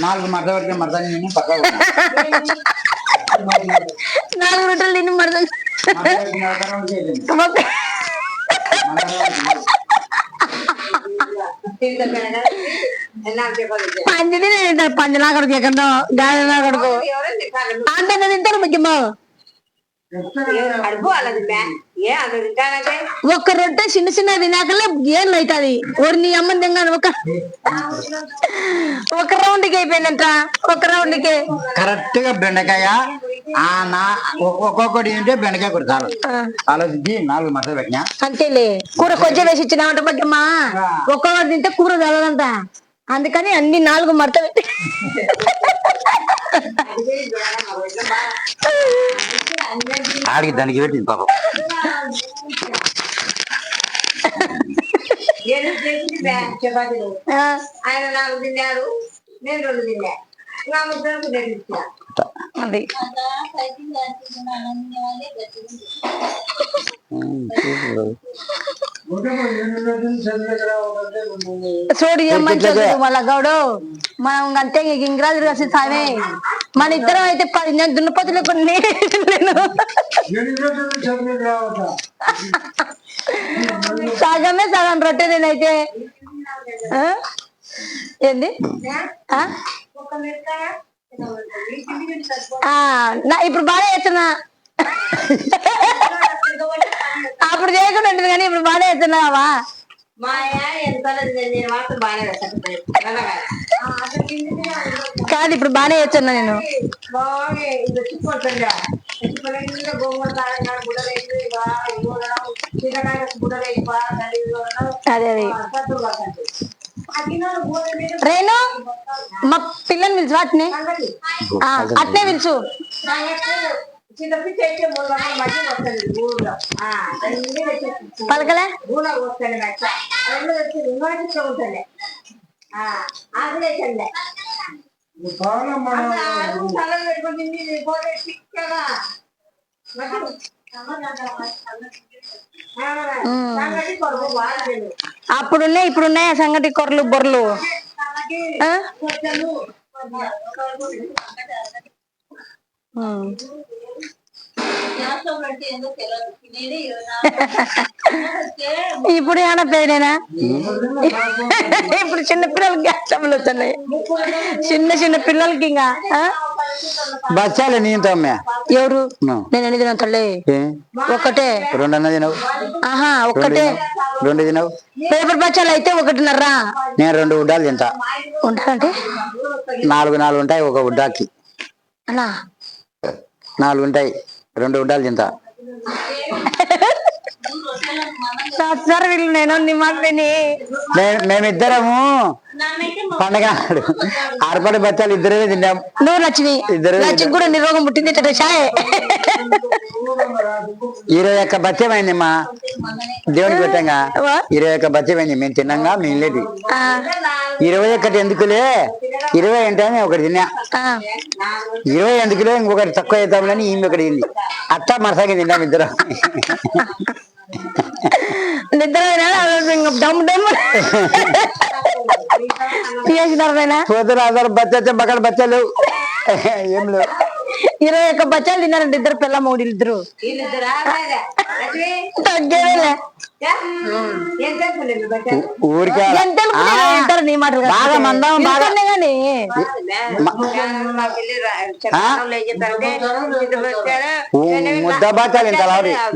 నాలుగు మడత పెడితే మడత నేను పక్క నాలుగు రొట్టెలు తిని మడత పంది పంది నా కొడుకు ఎక్కడ గాలి నా కొడుకు అంత తింటారు ముఖ్యమా ఒక్క రొట్టె చిన్న చిన్న తినాకలే ఏం అవుతుంది ఒరి నీ అమ్మ తింగాను ఒక ఒక రౌండ్కి అయిపోయిందంట ఒక రౌండ్కి కరెక్ట్గా బెండకాయ ఆ నా ఒ- ఒక్కొక్కటి ఏంటంటే బెండకాయ కూడా చాలు ఆలోచించి నాలుగు మడత పెట్టినా. అంతేలే. కూర కొంచెం వేసి ఇచ్చినామంట బగ్గమ్మా ఒక్కొక్కటి తింటే కూర చదవదంట అందుకని అన్ని నాలుగు మడత పెట్టి ఆడికి దానికి పెట్టింది పాపం. ఆయన నాలుగు తిన్నాడు నేను రెండు తిన్నా. అది. చూడు ఏం మంచిగా మళ్ళా గౌడు. మనం అంతే ఇంగ్రాజు రాసి సామే. మన ఇద్దరం అయితే పది నేను దున్నపోతులు కొన్ని సగమే సగం రొట్టె నేనైతే? ఏంది? ఇప్పుడు బాగా చేస్తున్నా. అప్పుడు చేయకుండా ఉంటుంది కానీ ఇప్పుడు బాగా చేస్తున్నావా? కాదు ఇప్పుడు బాగానే చేస్తున్నా నేను. అదే అది. రేణు మా పిల్లని పిలుచు అట్నే అట్నే పిలుచు. మూడు వస్తుంది పలకలే. ఊళ్ళో అప్పుడున్నాయి ఇప్పుడున్నాయి సంగటి కొరలు బొర్రలు. ఇప్పుడు ఏమన్నా పేరేనా ఇప్పుడు చిన్న పిల్లలకి ట్రబుల్ వస్తున్నాయి. చిన్న చిన్న పిల్లలకి ఇంకా? బచ్చాలి నేను అమ్మే. ఎవరు. నేను ఎన్ని తిన తల్లి? ఒకటే. రెండు అన్న తినవు? ఆహా ఒక్కటే రెండు తినవు? పేపర్ బచ్చాలు అయితే ఒకటిన్నరా నేను రెండు ఉడ్డాలు తింటా. ఉంటారంటే? నాలుగు నాలుగు ఉంటాయి ఒక ఉడ్డాకి. అలా? నాలుగు ఉంటాయి. రెండు ఉడ్డాలు తింటా. సార్ వీళ్ళు నేను నీ మాట విని మే- మేమిద్దరము పండగ నాడు ఆరుపడి బచ్చాలు ఇద్దరే తిన్నాం. నువ్వు లక్ష్మి ఇద్దరు- లక్ష్మి కూడా నీ రోగం పుట్టింది షాయ్. ఇరవై ఒక్క బత్యమైంది మా. దేవునికి పెట్టంగా? ఇరవై ఒక్క బత్యమైంది మేము తిన్నాగా ఆ, ఇరవై ఒక్కటి ఎందుకులే? ఇరవై అంటే ఒకటి తిన్నా. ఇరవై ఎందుకులే? ఇంకొకటి తక్కువ అవుతామని ఈమె ఒకటి తింది. అట్టా మరసాగి తిన్నాం ఇద్దరం. నిద్ర డమ్ డమ్ చేసినారు పోతున్న అందరు బచ్చ బక్కల బచ్చలు. ఏం లేవు. ఇరవై ఒక్క బచ్చాలు తిన్నారంట ఇద్దరు పిల్ల మూడు ఇద్దరు. తగ్గేదేలే. ఊరికే నీ మాట బాగా మందం బాగా గాని ఊ- ముద్ద బచ్చాలు ఇంత.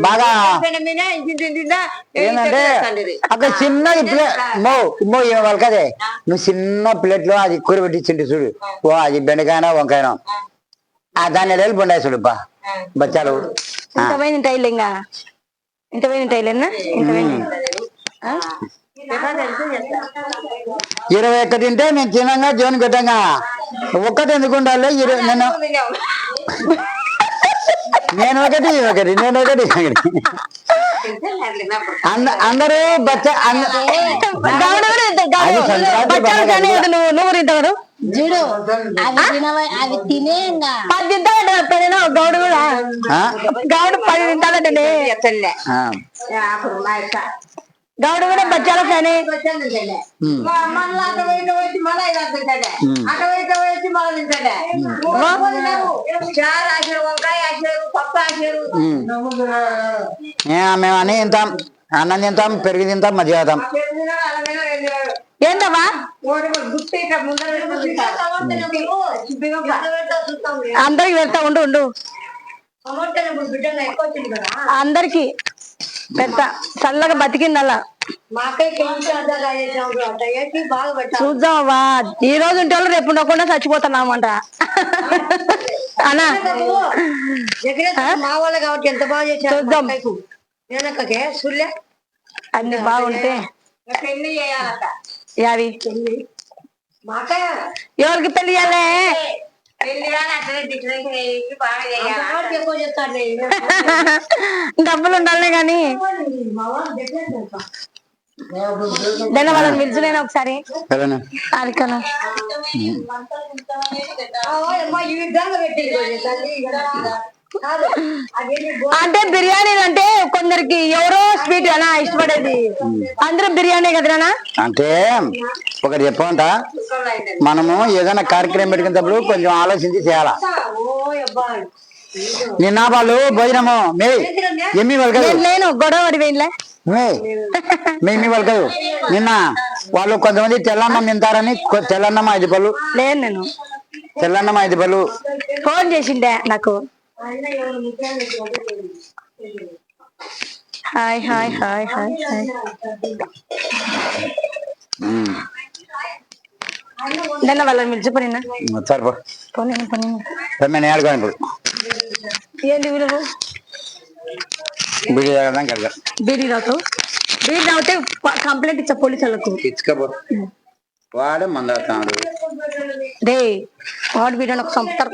బాగా ఏంటంటే అక్కడ మో మో ఏం వాళ్ళకదే. నువ్వు చిన్న ప్లేట్లో అది కూర పెట్టించింటి చూడు. ఓ అది బెండకాయన వంకాయన. ఆ దాన్ని వెళ్ళి బొండాయి చూడు బా. బచ్చాలు. ఆ, ఇంత పోయిన టైల్ ఇంకా ఇంత పోయిన ఇంత? ఇరవై ఒక్క తింటే నేను తినంగా జోన్ పెట్టంగా ఒక్కటి ఎందుకు ఉండాలి? ఇరవై నేను నేను ఒకటి ఒకటి నేను ఒకటి ఒకటి. అందరూ బచ్చ. నువ్వు నువ్వు చూడు అవి తినవై? అవి తినే పది తింటాడంట పెళ్ళిన గౌడు కూడా? గౌడు పది తింటాడంటే ఆ. గౌడు కూడా బచ్చాల ఫ్యానే. వచ్చాను తింటాడే. ఉమ్. మా- మళ్ళా అటు పోయిట వచ్చి మళ్ళా ఇలా తింటాడే. ఉమ్. అటు పోయిట వచ్చి మళ్ళా తింటాడే. మూడు రోజులు తినరు. చారు ఆశారు వంకాయ ఆశారు పప్పు ఆశారు ఉమ్. ఏ, మేము అన్నీ తింటాం అన్నం తింటాం పెరుగు తింటాం మజ్జిగ తాగుతాం పెరుగు తినరు, అన్నం తినరు, ఏం తినరు. ఏందవ్వా ఓడి కూడా గుర్తు ఇట్లా ముందర పెట్టుకొని తింటారు. చిప్పిగా అందరికి పెడతా ఉండు ఉండు. అందరికి పెడతా చల్లగా పెట్టాలి చూద్దామవ్వా. ఈ రోజు ఉంటే వాళ్ళు రేపు ఉండకుండా చచ్చిపోతున్నామంట. అనా మా వాళ్ళు కాబట్టి ఎంత బాగా చేశారు చూద్దాం. నేనక్కకే సుల్లే అన్ని బాగుంటే. పెళ్ళి చేయాలట? అక్కయ్య ఎవరికి పెళ్ళి చేయాలే డబ్బులు ఉండాలనే గాని? దాన్ని వాళ్ళని పిలిచి నేను ఒకసారి అరికను కాదు అంటే బిర్యానీ అంటే కొందరికి ఎవరో స్వీట్ అనా ఇష్టపడేది. అందరూ బిర్యానీ కదనా అంటే ఒకటి చెప్పమంట? మనము ఏదైనా కార్యక్రమం పెట్టుకునేటప్పుడు కొంచెం ఆలోచించి చేయాలా? నిన్న వాళ్ళు భోజనము మే ఎమ్మి వాళ్ళకదు నేను గొడవ పడి పోయినలే మే మేమి వాళ్ళకదు నిన్న వాళ్ళు కొంతమంది తెల్లన్నం తింటారని తెల్లన్నం ఐదు పళ్ళు. లేను నేను. తెల్లన్నం ఐదు పళ్ళు. ఫోన్ చేసిండే నాకు. Hi hi hi hi hi. దాన్ని వాళ్ళని పిలిచిపోయినా సరిపో పోనీ పోనీ. మేము నేడుకోని ఇప్పుడు. ఏంటి విలువ బిడి బీడీ తాగుతావు? బీడీ తాగితే కంప్లైంట్ ఇచ్చా పోలీసు వాళ్ళకు ఇచ్చుకపో వాడు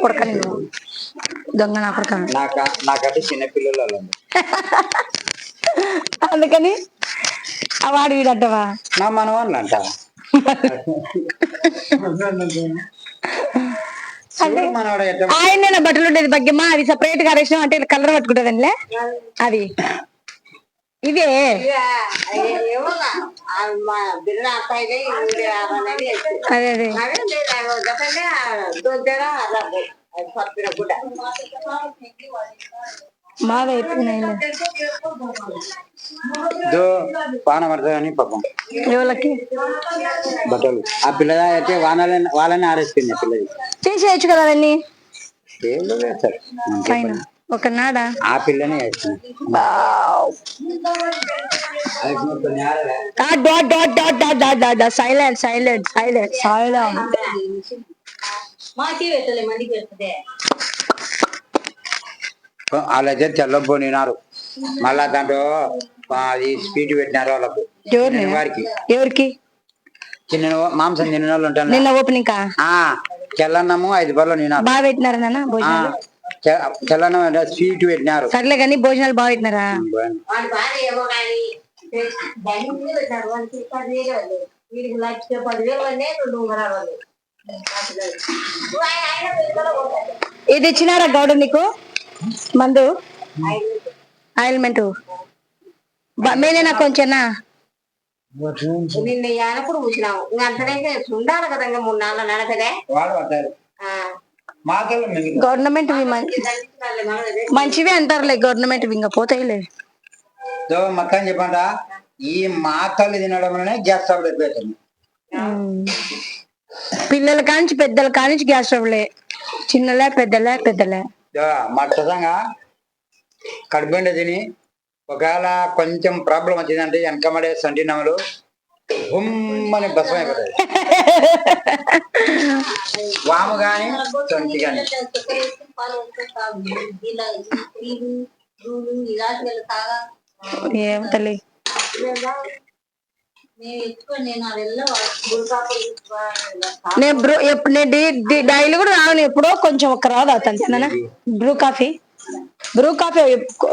కొడక నేను దొంగ నా కొడక నాక నాకంటే చిన్న పిల్లలు వాళ్ళు ఉన్నారు. అందుకని వాడు వీడంటవా? నా మనవాళ్ళు ఆయన నా బట్టలు ఉండేది భాగ్యమ్మా అవి సపరేట్గా అరేసిన అంటే కలర్ అత్తాయిలే ఇవి అవన్నీ అదే అదే. మావే అయిపోయినాయి దో వాన పడుతుందని పాపం. ఎవరికి బట్టలు. ఆ పిల్ల అయితే వానలని వాళ్ళని ఆరేసుకుంది ఆ పిల్లది. తీసేయచ్చు కదా అవన్నీ? ఏళ్ళు వేస్తారు. అంతే పైన. పని. ఒక నాడా? ఆ పిల్లని వేస్తుంది dot dot dot dot dot dot dot silent silent. Silent. Silent. మాకి పెట్టలే మందికి పెడుతుంది వాళ్ళైతే మళ్ళా దాంట్లో అది స్వీట్ పెట్టినారు వాళ్ళకు. వారికి ఎవరికి? చిన్న మాంసం తిన్న వాళ్ళు ఉంటారు నిన్న ఓపెనింగ్ తెల్లన్నము ఐదు బర్రెలు నినారు బాగా పెట్టినారా నాన్న భోజనాలు? తెల్లన్నం అంటే స్వీట్ పెట్టినారు. సర్లే కానీ భోజనాలు బాగా పెట్టినారా? పెట్టాడు. ఇది ఇచ్చినారా గౌడు నీకు? మందు? ఆయిల్మెంట్ మేలే నాకు కొంచెనా నిన్న యానప్పుడు కూర్చున్నాము. ఇంకా అంతనే ఉండాలి కదా ఇంకా మూడు నాలుగు నడకదే గవర్నమెంట్ మంచివే అంటారులే గవర్నమెంట్ ఇంకా పోతాయిలే. మొత్తం చెప్పంట ఈ మాటలు తినడం వల్లనే గ్యాస్ ఎక్కువైతుంది ఉమ్. పిల్లల కానించి పెద్దల కానించి గ్యాస్ ట్రబులే. చిన్నలే పెద్దలే పెద్దలే. మట్టసంగా కడుపుండ తిని ఒకవేళ కొంచెం ప్రాబ్లం వచ్చిందంటే వెనకమడే సంటి నమలు బొమ్మని భస్మం అయిపోతుంది వాము గాని సొంటి గాని. ఏం తల్లి? నేను బ్రూ ఎప్పుడు నేను డైలీ కూడా రాను ఎప్పుడో కొంచెం ఒక రాదు అవుతాను బ్రూ కాఫీ? బ్రూ కాఫీ అతను ఒక్క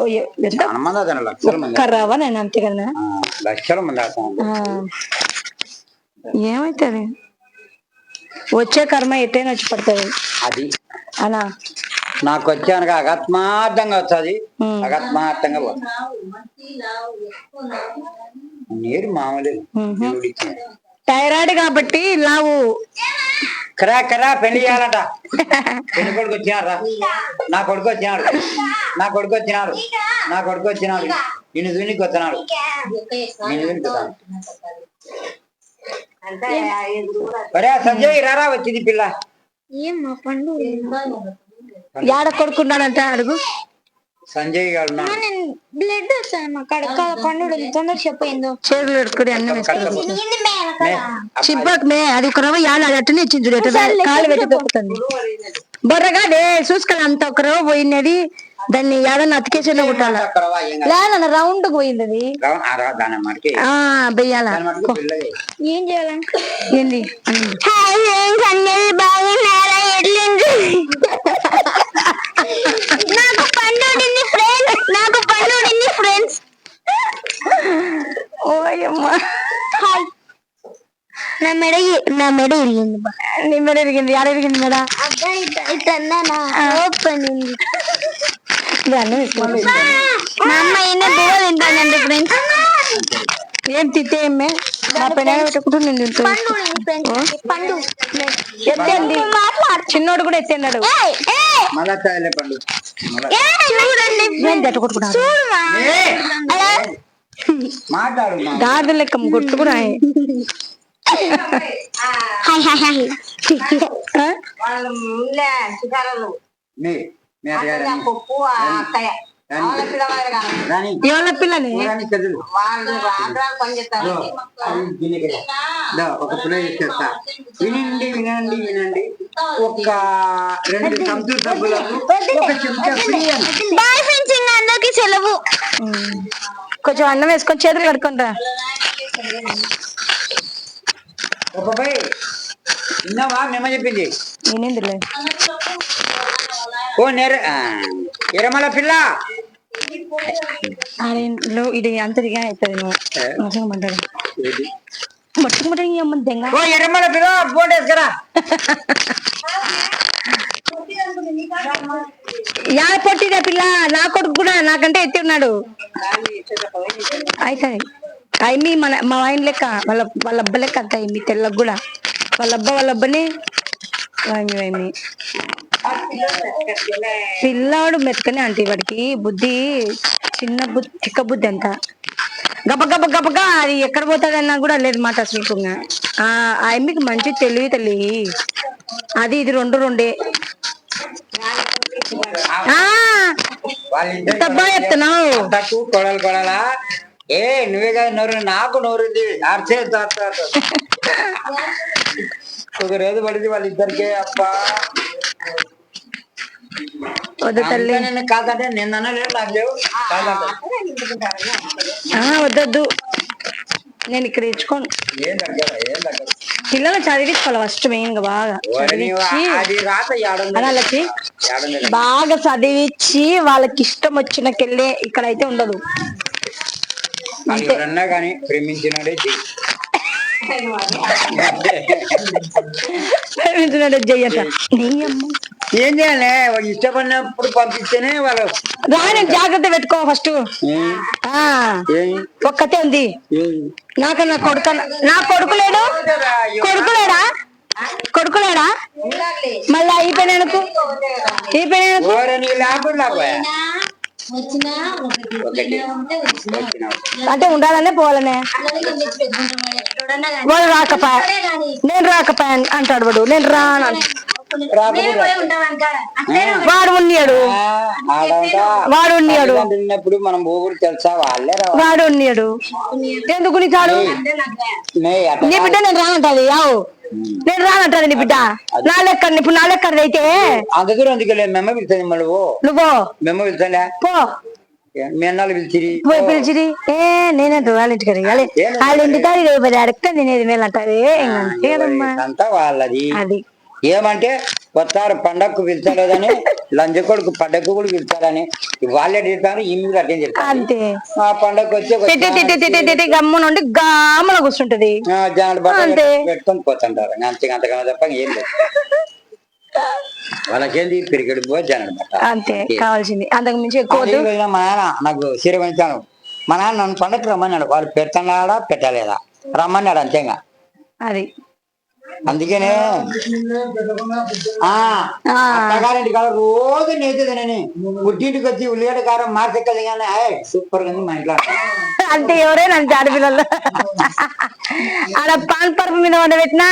రావా నేను అంతే కదా. అతను. ఏమైతుంది? వచ్చే కర్మ ఎట్టైనా వచ్చి పడుతుంది. అది. అనా నాకు వచ్చాక అకస్మాత్తంగా ఉమ్. అకస్మాత్తంగా పోతుంది. నీరు మామూలు. థైరాయిడ్ కాబట్టి లావు. కరా కరా పెళ్ళి చేయాలంట. పెళ్ళి కొడుకు వచ్చినాడు నా కొడుకు వచ్చినాడు. నా కొడుకు వచ్చినాడు. నా కొడుకు వచ్చినాడు. నిన్ను వస్తున్నాడు. కూడా ఒరే సంజయ్ రారా వచ్చింది పిల్ల. ఏమ్మా పండు? యాడ కొడుకున్నాడంట అడుగు. సంజయ్ గారు బ్లడ్ వచ్చాను అక్కడ పండు తొందర చెప్పేందో చేతులు ఎడుకుని అన్నం చిబ్బకు మే అది ఒక రవ్వ యాడ అది అట్టనే ఇచ్చింది చూడు కాలు పెట్టి దొక్కుతుంది. బొర్రగా డే చూసుకోవాలి అంత ఒక రవ్వ పోయినది. దాన్ని యాడన్నా అతికేసిన కుట్టాల. లేదన్న రౌండ్ పోయింది అది. బెయ్యాల. ఏం చేయాలంటే ఏంది? బాగున్నారా ఎట్లింది పండు ఫ్రెండ్స్ నాకు పండు ఫ్రెండ్స్ ఓయమ్మా. నా మెడ నా మెడ ఇరిగింది నీ మెడ ఎరిగింది యాడ ఎరిగింది మెడ? ఇట్లా ఇట్లా నా ఓపెన్ ఉంది ఇది అన్నం వేసుకోవాలి మా అమ్మ ఈయన బువ్వ తింటానండి ఫ్రెండ్స్ ఏం తిత్తే ఏమే నా పెన పెట్టుకుంటూ నేను తింటున్నా పండు ఎత్తేంది చిన్నోడు కూడా ఏయ్, మళ్ళా తాయిలే పండు! మాట్లాడు మా. గాజులు లెక్క కొట్టుకున్నా పప్పు ఎవరి ఒక పుల్ల ఇచ్చేస్తా వినండి వినండి వినండి. ఒక రెండు ఒక చెంచా అందరికి సెలవు. కొంచెం అన్నం వేసుకొని చేతులు కడుకుంటా ఒక పై విన్నావా? మేమ చెప్పింది. నేనేందిలే ఓ నెర ఎరమల పిల్ల. ఆడేంట్లో ఇది అంతదిగా అవుతుంది నువ్వు. మంచిగా అమ్మ దెంగ. ఓ ఎర్రమల వేసుకురా. యా పొట్టిదా పిల్ల? నా కొడుకు కూడా నాకంటే ఎత్తి ఉన్నాడు. అయితే అయ్యి మన మా ఆయన లెక్క వాళ్ళ వాళ్ళ అబ్బ లెక్క అంత అయ్యి తెల్లగా కూడా వాళ్ళ అబ్బ వాళ్ళ అబ్బని వాయిమి పిల్లాడు మెత్తకనే అంటే వాడికి బుద్ధి చిన్న బుద్ధి చిక్క బుద్ధి అంత గబ గబ గబగా అది ఎక్కడ పోతాడన్నా కూడా లేదు మాట అసలు ఆ ఆయమ్మకి మంచి తెలివి తల్లి. అది ఇది రెండు రెండే. బాగా చెప్తున్నావు? కొడలు కొడాలా. ఏ నువ్వే కదా నోరు నాకు నోరుంది అర్చే ఒక రోజు పడింది వాళ్ళిద్దరికే అబ్బా. వద్దు తల్లి. అంతా నిన్ను కాదంటే నిన్న నాకు లేవు. వద్దొద్దు. నేను ఇక్కడ ఇచ్చుకోను. ఏం ఏం పిల్లలు చదివించుకోవాలి ఫస్ట్ మెయిన్గా బాగా. చదివించి బాగా చదివించి వాళ్ళకి ఇష్టం వచ్చినకెళ్ళే ఇక్కడ అయితే ఉండదు ప్రేమించినాడే ఏం చేయాలి? వాళ్ళు ఇష్టపడినప్పుడు పంపిస్తేనే వాళ్ళు రాని జాగ్రత్త పెట్టుకో ఫస్ట్? ఒక్కతే ఉంది? నాకన్నా కొడుక నా కొడుకు లేడు? కొడుకు లేడా? కొడుకు లేడా? మళ్ళా అయిపోయినానుకు అంటే ఉండాలనే పోవాలనే. వాడు రాకపాయ నేను రాకపాయ అంటాడు వాడు. నేను రాను వాడు ఉన్నాడు వాడు ఉన్నాడు ఉన్నప్పుడు మనం ఊరు తెలుసా? వాళ్ళే వాడు ఉన్నాడు ఎందుకు నీ అట్ట నీ బిడ్డ నేను రానంటది యావు నేను రానంటది నీ బిడ్డ. నా లెక్క ఇప్పుడు నా లెక్క అయితే. అంత దూరం ఎందుకు మెమ్మ పిలుస్తుంది మళ్ళీ ఓ నువ్వు మెమ్మ పిలుస్తాలే. పో. మీ అన్నాళ్ళు పిలిచిరి. పోయి పిలిచిరి? ఏ నేనంట వాళ్ళ ఇంటికి వెళ్ళి వాళ్ళ ఇంటి తారీ రేపు అడగ తినేది మేలంటారే? ఇంకంతే కదమ్మా. అంతా వాళ్ళది. అది. ఏమంటే వస్తారు పండగకు పిలుచలేదని లంజ కొడుకు పండగకు కూడా పిలుస్తారని వాళ్ళే తిడతారు ఈ మీద అటెండ్ చేస్తారు అంతే. ఆ పండగకు వచ్చి గమ్ము నుండి గామల కూర్చుంటది. పెట్టుకొని పోతుంటారు. అంతే అంతకన్నా తప్ప ఏం లేదు. వాళ్ళకేంది? పిరికెడు పో బట్ట అంతే కావాల్సింది. అంతకు మించి ఎక్కువ మా నాన్న నాకు కొనిచ్చాను మా నాన్న నన్ను పండగకి రమ్మన్నాడు. వాళ్ళు పెడుతున్నాడా పెట్టలేదా? రమ్మన్నాడు అంతేగా. అది. అందుకనే. అత్తగారింటి కాడ రోజు నేతదేనని పుట్టింటికి వచ్చి ఉల్లిగడ్డ కారం మార్చెక్కది కానీ సూపర్ ఉంది మా ఇంట్లో అంటే ఎవరైనా అంతే ఆడపిల్లలు ఆడ పాన్ పరుపు మీద వండబెట్టినా.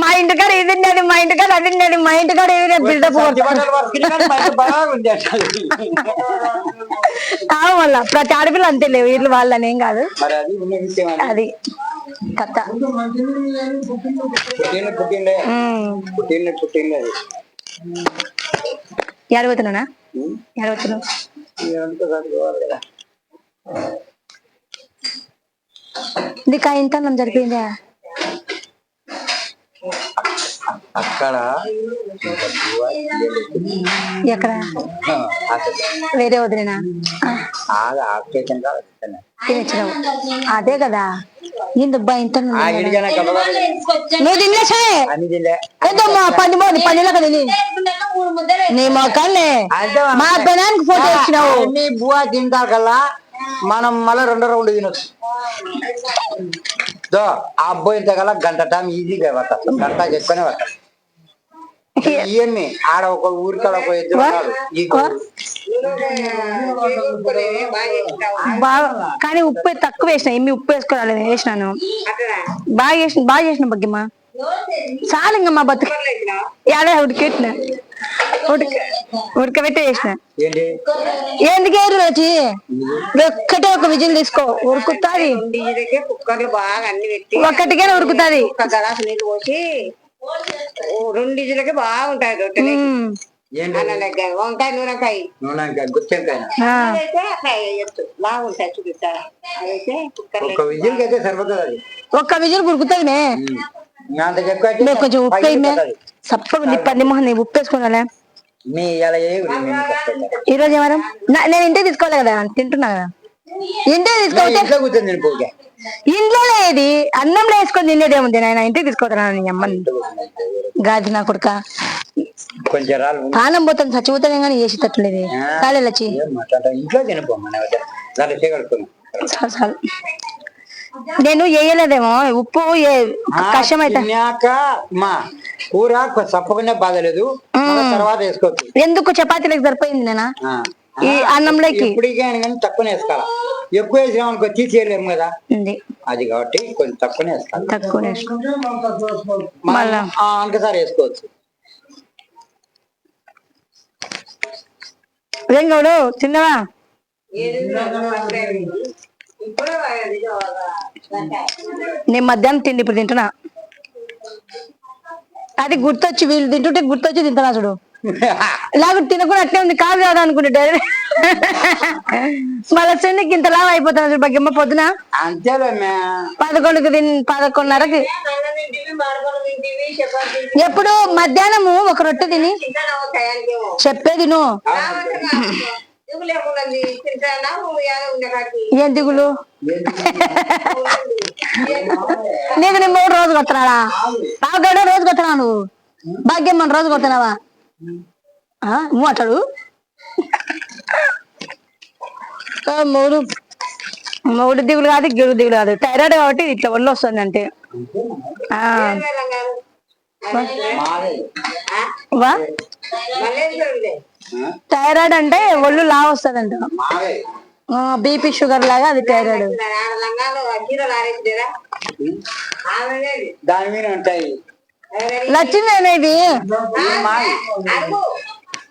మా ఇంటికాడ ఇది డాడీ మా ఇంటికాడ అది డాడీ మా ఇంటికాడ ఇది బిల్డప్ అసలు. మళ్ళా ప్రతి ఆడపిల్ల అంతే లేవు వీళ్ళు వాళ్ళని ఏం కాదు. అది కథ ఎడబోతున్నానా ఎడబోతున్నావు. నీకు ఆ జరిపోయిందా అక్కడ ఎక్కడ. వేరే వదిలేనా. తినచ్చినావు. అదే కదా. ఇడిగానే కలవాలి నువ్వు తినేసే అని తినలే. ఏందమ్మా పని పోని పనిలోకి తిని మూడు ముద్దలు నీ మొక్కల్ని అంటే మా పెనానికి ఫోటో ఇచ్చినావు. అన్ని బువా తింటారు కల్లా మనం మళ్ళీ రెండో రౌండ్ తినొచ్చు. దో ఆ అబ్బాయి ఇంత కల్లా గంట టైం ఈజీగా పడతారు గంట ఎక్కువనే పడతారు ఇవన్నీ ఆడ ఒక ఊరికాడ ఒక ఇద్దరు. ఈ. బాగా కానీ ఉప్పు తక్కువ వేసిన ఏమి ఉప్పు వేసుకోరాలేదు వేసినాను. బాగా చేసిన బాగా చేసిన బగ్గిమ్మా. చాలు ఇంకా మా బతుకు యాడే ఉడికెట్టిన ఉడక ఉడకబెట్టే చేసిన ఏంటి? ఎందుకేరు వచ్చి ఒక్కటే ఒక విజిల్ తీసుకో. ఉరుకుతాది డీజిల్కే కుక్కర్లు బాగా అన్ని పెట్టి ఒక్కటికే ఉరుకుతాది ఒక గలాసు నీళ్ళు పోసి ఓ రెండు డీజిల్కే బాగుంటాయి వంకాయ నూనెకాయ గుత్తెంకాయ బాగుంటాయి అదైతే అయితే సరిపోతుంది అది ఒక్క విజిల్ కొంచెం ఉప్పు పోతది. సప్పగా నీ ఉప్పు వేసుకోవాలే మీ ఇలా. ఈ రోజు ఏమన్నా నా- నేను ఇంటికి తీసుకోవాలి కదా తింటున్నా కదా ఇంటికి నేను తీసుకోవచ్చే ఇంట్లో కూర్చొని తినిపోగా ఇంట్లో లేదు అన్నంలో వేసుకొని తినేదేముంది నాయన? ఇంటికి తీసుకోవద్దు నీ అమ్మని? గాది నా కొడుక. కొంచెం రాళ్ళు పోతాను చచ్చిపోతానే కానీ వేసి తట్టలేదు ఏం ఇంట్లో దాంట్లో చాలు చాలు. నేను వేయలేదేమో ఉప్పు ఏ- కష్టం అయితే. తిన్నాక మా కూర కొంచెం చప్పగానే బాధలేదు మళ్ళా తర్వాత వేసుకోవచ్చు ఎందుకు చపాతీలకు సరిపోయింది నేనా ఆ. ఈ అన్నంలోకి. తక్కువనే వేసుకోవాలి ఎక్కువ వేసినామనుకో తీసేయలేము కదా. అది కాబట్టి కొంచెం తక్కువనే వేసుకోవాలి తక్కువ వేసుకో. మనం, మళ్ళా. ఆ, ఇంకసారి వేసుకోవచ్చు. వెంగడు తిన్నవా? ఇప్పుడు నేను మధ్యాహ్నం తిండి ఇప్పుడు తింటున్నా. అది గుర్తొచ్చి వీళ్ళు తింటుంటే గుర్తొచ్చి తింటున్నా చూడు. లాగా తినకుండా అట్లే ఉంది కాదు కాదు అనుకుంటే డైరెక్ట్ మళ్ళీ చెన్నికి ఇంత లావు అయిపోతున్నా చూడు బగ్గమ్మ పొద్దున. అంతేలే పదకొండుకి తిన్ పదకొండున్నరకి ఎప్పుడు? మధ్యాహ్నము ఒక రొట్టె తిని. చెప్పేది నువ్వు ఏం దిగులు? నీకు నీ మూడు రోజు కొడుతున్నాడా బాగా రోజు కొడుతున్నావు నువ్వు. భాగ్యం మన రోజు కొడుతున్నావా ఆ, నువ్వు అట్టాడు ఆ, మూడు మూడు దిగులు కాదు గిడు దిగులు కాదు. థైరాయిడ్ కాబట్టి ఇట్లా ఒళ్ళు వస్తుంది అంటే? థైరాయిడ్ అంటే ఒళ్ళు లా వస్తుంది అంట బీపీ షుగర్ లాగా అది థైరాయిడ్ దాని మీద ఉంటాయి. నచ్చిందేనా ఇది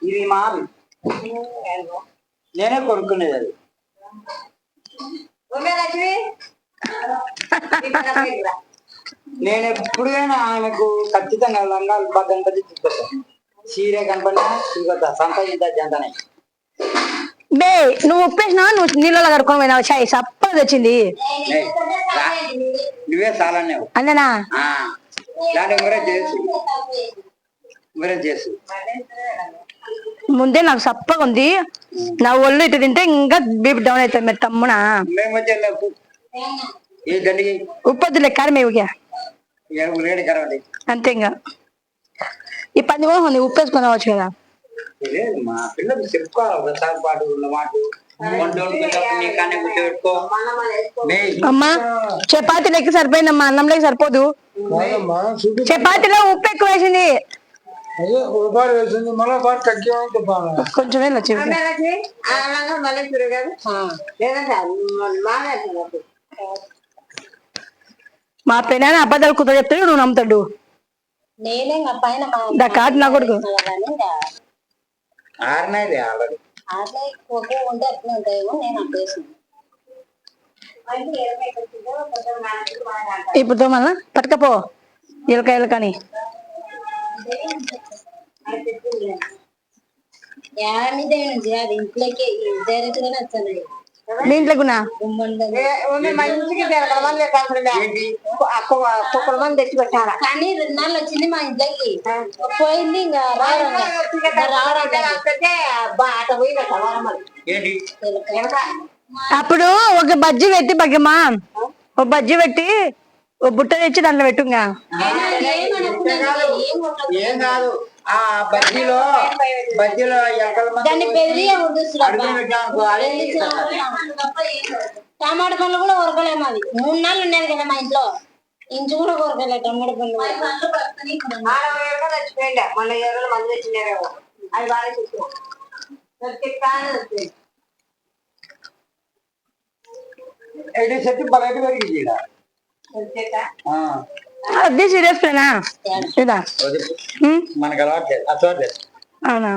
ఇది మాది. నేనే కొనుక్కునేది అది. లక్ష్మి. నేను ఎప్పుడైనా ఆమెకు ఖచ్చితంగా లంగాలు బాగా కనపడి తీసుకొస్తాను చీర కనపడినా తీసుకొస్తా సంపాదించా జంతనే బే నువ్వు ఉప్పేసినా నువ్వు నీళ్ళలో కడుక్కొని పోయినావు. చాయ్ ఏయ్, రా. నువ్వే చాలనే అంతేనా? చేసు చేసు. ముందే నాకు సప్పగా ఉంది. నా ఒళ్ళు ఇటు తింటే ఇంకా బీపీ డౌన్ అవుతుంది మీరు తమ్మునా మేము వచ్చే ఈ గండికి ఉప్పొద్దు లెక్క కరవండి అంతే ఇంకా. ఈ పంది కూడా ఉంది ఉప్పు వేసుకొని రావచ్చు కదా. మా పిల్లలు చెప్పుకోవాలి పాటు అమ్మా చపాతీ లెక్క సరిపోయిందమ్మా అన్నంలోకి సరిపోదు. చపాతీలో ఉప్పు ఎక్కువ వేసింది. కొంచెం మా పెనాన్ని అబద్ధాలు కుదర చెప్తే నువ్వు నమ్ముతాడు. పైన కాదు నా కొడుకు. ఆరినది ఆల్రెడీ. అట్లా ఒకే ఉంటే అట్లా ఉంటాయేమో నేను అప్పేసాను ఇప్పుడు మళ్ళా పట్టుకపో ఇలక ఇలకని యామిదే అది ఇంట్లోకి డైరెక్ట్ గానే వచ్చాను మీ ఇంట్లో గునా? కుక్కల మంది తెచ్చి పెట్టారా? కానీ రెండు నాళ్ళు వచ్చింది మా ఇంట్లోకి. పోయింది ఇంకా అట అప్పుడు ఒక బజ్జి పెట్టి బగ్గమ్మా. ఒక బజ్జి పెట్టి ఒక బుట్ట తెచ్చి దాంట్లో పెట్టుగా. ఏం కాదు. ఆ బజ్జీలో బజ్జీలో దాన్ని బెదిరియా టమాటా పండ్లు కూడా ఉరకలేము అవి. మూడు నాళ్ళు ఉండేది కదా మా ఇంట్లో. ఇంచు కూడా ఉరకలే టమాటా పండ్లు. మంది తెచ్చినారేమో అది బాగా ఎడి చెట్టు పెరిగింది అది సీరియస్ ప్లేనా ఇదా? మనకు అలవాట్లేదు అలవాట్లేదు అవునా.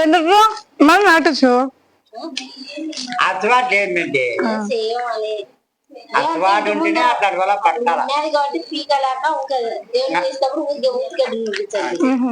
ఎందుకు మనం నాటచ్చు అలవాటు ఏంటంటే అలవాటు ఉంటేనే అట్లా వల్ల పట్టాల? కాబట్టి పీకలాక ఇంకా దేవుడు చేసినప్పుడు ఊరికే ఊరికే నిలిపించండి ఉహు.